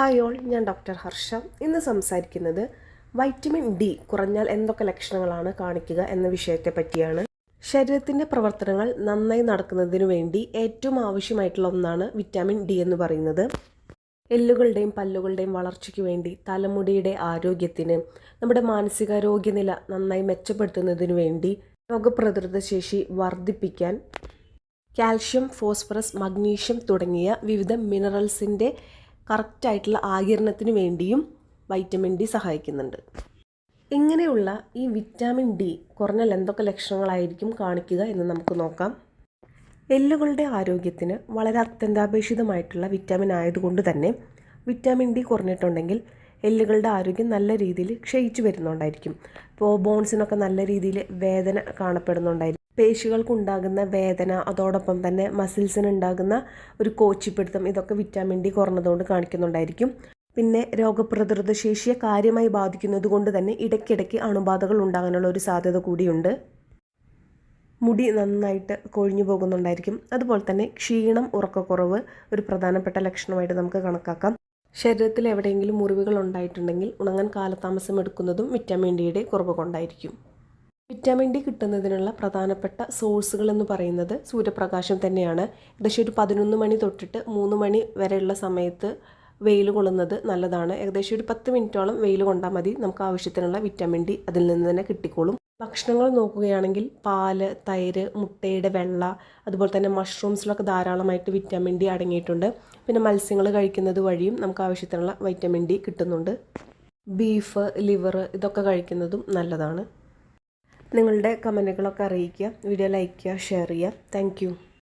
Hi all ഞാൻ doctor Harsha. ഇന്ന് സംസാരിക്കുന്നത് വൈറ്റമിൻ ഡി കുറഞ്ഞാൽ എന്തൊക്കെ ലക്ഷണങ്ങളാണ് കാണിക്കുക എന്ന വിഷയത്തെ പറ്റിയാണ്. ശരീരത്തിന്റെ പ്രവർത്തനങ്ങൾ നന്നായി നടക്കുന്നതിനു വേണ്ടി ഏറ്റവും ആവശ്യമായിട്ടുള്ള ഒന്നാണ് വിറ്റാമിൻ ഡി എന്ന് പറയുന്നത്. എല്ലുകളുടെയും പല്ലുകളുടെയും വളർച്ചയ്ക്ക് വേണ്ടി തലമുടിയുടെ ആരോഗ്യത്തിന് നമ്മുടെ മാനസികാരോഗ്യനില നന്നായി മെച്ചപ്പെടുത്തുന്നതിനു വേണ്ടി രോഗപ്രതിരോധ ശേഷി വർദ്ധിപ്പിക്കാൻ കാൽഷ്യം ഫോസ്ഫറസ് മഗ്നീഷ്യം തുടങ്ങിയ വിവിധ മിനറൽസിന്റെ കറക്റ്റായിട്ടുള്ള ആകിരണത്തിന് വേണ്ടിയും വൈറ്റമിൻ ഡി സഹായിക്കുന്നുണ്ട്. ഇങ്ങനെയുള്ള ഈ വിറ്റാമിൻ ഡി കുറഞ്ഞാൽ എന്തൊക്കെ ലക്ഷണങ്ങളായിരിക്കും കാണിക്കുക എന്ന് നമുക്ക് നോക്കാം. എല്ലുകളുടെ ആരോഗ്യത്തിന് വളരെ അത്യന്താപേക്ഷിതമായിട്ടുള്ള വിറ്റാമിൻ ആയതുകൊണ്ട് തന്നെ വിറ്റാമിൻ ഡി കുറഞ്ഞിട്ടുണ്ടെങ്കിൽ എല്ലുകളുടെ ആരോഗ്യം നല്ല രീതിയിൽ ക്ഷയിച്ചു വരുന്നുണ്ടായിരിക്കും. ഇപ്പോൾ ബോൺസിനൊക്കെ നല്ല രീതിയിൽ വേദന കാണപ്പെടുന്നുണ്ടായിരിക്കും. പേശികൾക്കുണ്ടാകുന്ന വേദന അതോടൊപ്പം തന്നെ മസിൽസിന് ഉണ്ടാകുന്ന ഒരു കോച്ചിപ്പിടുത്തം ഇതൊക്കെ വിറ്റാമിൻ ഡി കുറഞ്ഞതുകൊണ്ട് കാണിക്കുന്നുണ്ടായിരിക്കും. പിന്നെ രോഗപ്രതിരോധ ശേഷിയെ കാര്യമായി ബാധിക്കുന്നത് കൊണ്ട് തന്നെ ഇടയ്ക്കിടയ്ക്ക് അണുബാധകൾ ഉണ്ടാകാനുള്ള ഒരു സാധ്യത കൂടിയുണ്ട്. മുടി നന്നായിട്ട് കൊഴിഞ്ഞു പോകുന്നുണ്ടായിരിക്കും. അതുപോലെ തന്നെ ക്ഷീണം ഉറക്കക്കുറവ് ഒരു പ്രധാനപ്പെട്ട ലക്ഷണമായിട്ട് നമുക്ക് കണക്കാക്കാം. ശരീരത്തിൽ എവിടെയെങ്കിലും മുറിവുകൾ ഉണ്ടായിട്ടുണ്ടെങ്കിൽ ഉണങ്ങാൻ കാലതാമസം എടുക്കുന്നതും വിറ്റാമിൻ ഡിയുടെ കുറവ് കൊണ്ടായിരിക്കും. വിറ്റാമിൻ ഡി കിട്ടുന്നതിനുള്ള പ്രധാനപ്പെട്ട സോഴ്സുകൾ എന്ന് പറയുന്നത് സൂര്യപ്രകാശം തന്നെയാണ്. ഏകദേശം ഒരു പതിനൊന്ന് മണി തൊട്ടിട്ട് മൂന്ന് മണി വരെയുള്ള സമയത്ത് വെയിൽ കൊള്ളുന്നത് നല്ലതാണ്. ഏകദേശം ഒരു പത്ത് മിനിറ്റോളം വെയിൽ കൊണ്ടാൽ മതി. നമുക്ക് ആവശ്യത്തിനുള്ള വിറ്റാമിൻ ഡി അതിൽ നിന്ന് തന്നെ കിട്ടിക്കോളും. ഭക്ഷണങ്ങൾ നോക്കുകയാണെങ്കിൽ പാൽ തൈര് മുട്ടയുടെ വെള്ള അതുപോലെ തന്നെ മഷ്റൂംസിലൊക്കെ ധാരാളമായിട്ട് വിറ്റാമിൻ ഡി അടങ്ങിയിട്ടുണ്ട്. പിന്നെ മത്സ്യങ്ങൾ കഴിക്കുന്നത് വഴിയും നമുക്ക് ആവശ്യത്തിനുള്ള വൈറ്റമിൻ ഡി കിട്ടുന്നുണ്ട്. ബീഫ് ലിവർ ഇതൊക്കെ കഴിക്കുന്നതും നല്ലതാണ്. നിങ്ങളുടെ കമന്റുകളൊക്കെ അറിയിക്കുക വീഡിയോ ലൈക്ക് ചെയ്യുക ഷെയർ ചെയ്യുക. താങ്ക്